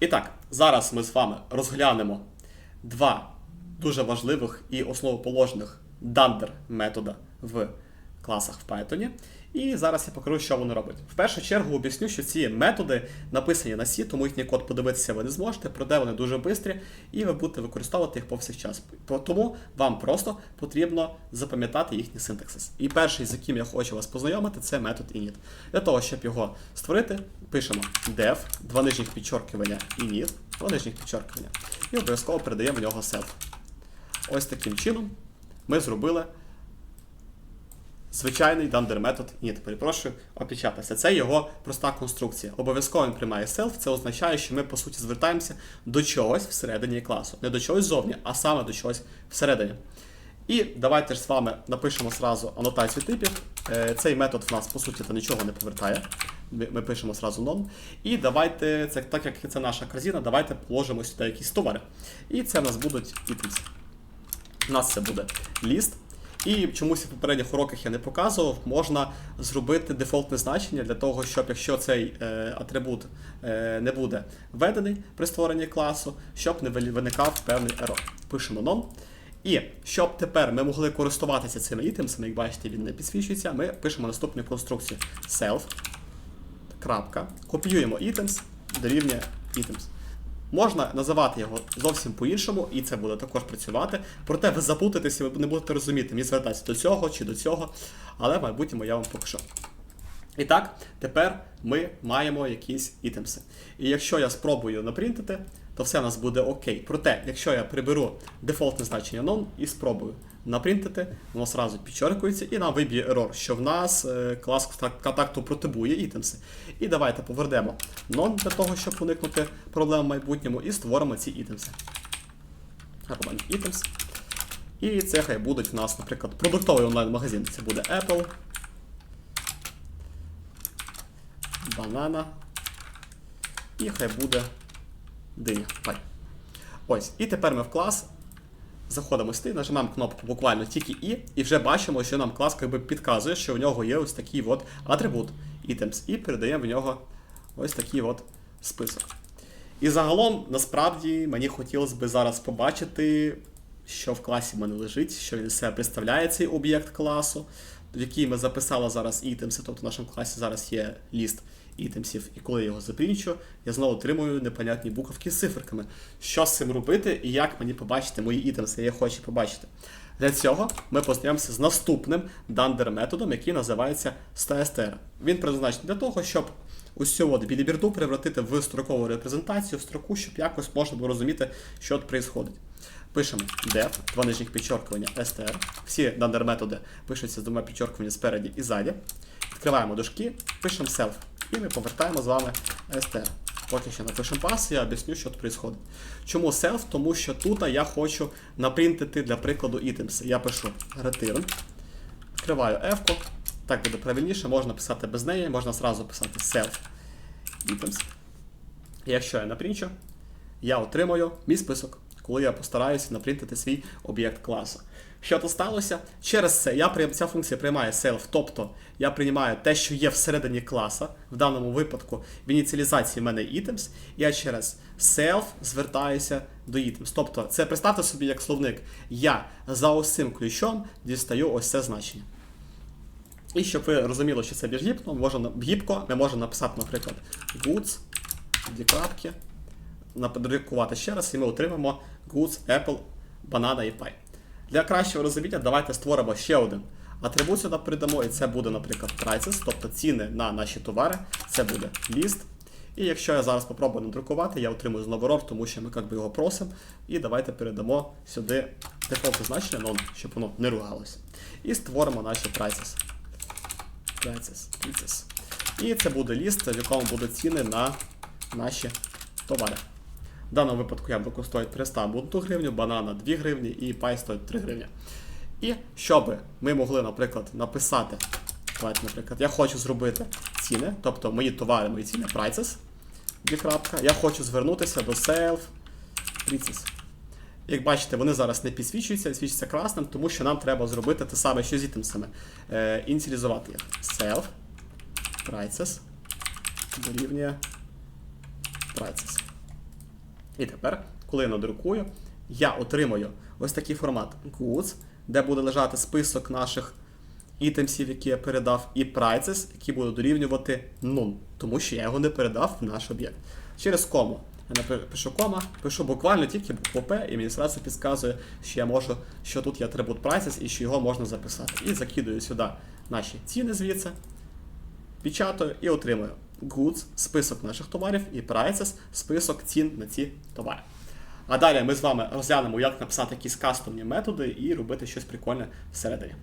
І так, зараз ми з вами розглянемо два дуже важливих і основоположних дандер метода в класах в Python. І зараз я покажу, що вони роблять. В першу чергу об'ясню, що ці методи написані на C, тому їхній код подивитися ви не зможете, проте вони дуже швидкі, і ви будете використовувати їх повсякчас. Тому вам просто потрібно запам'ятати їхній синтаксис. І перший, з яким я хочу вас познайомити, це метод init. Для того, щоб його створити, пишемо def, два нижніх підчоркування init, два нижніх підчоркування, і обов'язково передаємо в нього self. Ось таким чином ми зробили звичайний дандер метод init, перепрошую, опечатався. Це його проста конструкція. Обов'язково він приймає self, це означає, що ми по суті звертаємося до чогось всередині класу. Не до чогось зовні, а саме до чогось всередині. І давайте ж з вами напишемо зразу анотацію типів. Е, Цей метод в нас, по суті, то нічого не повертає. Ми пишемо зразу non. І давайте, це, так як це наша корзина, давайте положимо сюди якісь товари. І це в нас будуть items. У нас це буде ліст. І чомусь в попередніх уроках я не показував, можна зробити дефолтне значення для того, щоб якщо цей е, атрибут е, не буде введений при створенні класу, щоб не виникав певний ерор. Пишемо non. І щоб тепер ми могли користуватися цими ітемсами, як бачите, він не підсвічується, ми пишемо наступну конструкцію self. Крапка. Копіюємо items, дорівнює items. Можна називати його зовсім по-іншому, і це буде також працювати. Проте ви запутаєтеся, ви не будете розуміти, мені звертатися до цього чи до цього, але в майбутньому я вам покажу. І так, тепер ми маємо якісь ітемси. І якщо я спробую напринтити, то все у нас буде окей. Проте, якщо я приберу дефолтне значення non і спробую напринтити, воно сразу підчеркується і нам виб'є ерор, що в нас е, клас контакту протибує ітемси. І давайте повернемо non для того, щоб уникнути проблем в майбутньому, і створимо ці ітемси. Робимо items. І це хай будуть в нас, наприклад, продуктовий онлайн-магазин. Це буде Apple. Банана. І хай буде диня. Пай. Ось. І тепер ми в клас заходимо сюди, нажимаємо кнопку буквально тільки І, і вже бачимо, що нам клас якби підказує, що в нього є ось такий от атрибут items, і передаємо в нього ось такий от список. І загалом, насправді, мені хотілося би зараз побачити, що в класі в мене лежить, що він себе представляє цей об'єкт класу, в який ми записали зараз ітемси, тобто в нашому класі зараз є ліст ітемсів, і коли я його запрінчу, я знову отримую непонятні буковки з циферками. Що з цим робити і як мені побачити мої ітемси, я хочу побачити. Для цього ми познайомимося з наступним дандер методом, який називається ststr. Він призначений для того, щоб усю от біліберду превратити в строкову репрезентацію, в строку, щоб якось можна було розуміти, що тут відбувається. Пишемо def, два нижніх підчоркування str. Всі дандер методи пишуться з двома підчоркуваннями спереді і ззаді. Відкриваємо дужки, пишемо self. І ми повертаємо з вами str. Поки що напишемо пас, я об'ясню, що тут відбувається. Чому self? Тому що тут я хочу напринтити для прикладу items. Я пишу return, відкриваю F, так буде правильніше, можна писати без неї, можна зразу писати self items. І якщо я напрінчу, я отримаю мій список, коли я постараюся напринтити свій об'єкт класу. Що то сталося? Через це я, при- ця функція приймає self, тобто я приймаю те, що є всередині класа, в даному випадку в ініціалізації в мене items, я через self звертаюся до items. Тобто, це представте собі як словник. Я за цим ключом дістаю ось це значення. І щоб ви розуміли, що це більш гібко, можна, гібко, ми можемо написати, наприклад, goods, дві крапки, надрукувати ще раз, і ми отримаємо goods, apple, banana і pie. Для кращого розуміння давайте створимо ще один атрибут сюди придамо, і це буде, наприклад, prices, тобто ціни на наші товари, це буде ліст. І якщо я зараз попробую надрукувати, я отримую знову error, тому що ми як би його просимо. І давайте передамо сюди дефолтне значення, non, щоб воно не ругалося. І створимо наші prices. Prices, prices. І це буде ліст, в якому будуть ціни на наші товари. В даному випадку яблуко стоїть 300 або 1 гривню, банана 2 гривні і пай стоїть 3 гривні. І щоб ми могли, наприклад, написати, давайте, наприклад, я хочу зробити ціни, тобто мої товари, мої ціни, prices, крапка. Я хочу звернутися до self prices. Як бачите, вони зараз не підсвічуються, свічаться красним, тому що нам треба зробити те саме, що з ітемсами. Е, ініціалізувати їх. Self prices дорівнює prices. І тепер, коли я надрукую, я отримую ось такий формат goods, де буде лежати список наших ітемсів, які я передав, і prices, які будуть дорівнювати none, тому що я його не передав в наш об'єкт. Через кому. Я пишу кома, пишу буквально тільки букву P, і зразу підказує, що я можу, що тут є атрибут prices і що його можна записати. І закидую сюди наші ціни звідси, печатаю і отримую goods, список наших товарів, і prices, список цін на ці товари. А далі ми з вами розглянемо, як написати якісь кастомні методи і робити щось прикольне всередині.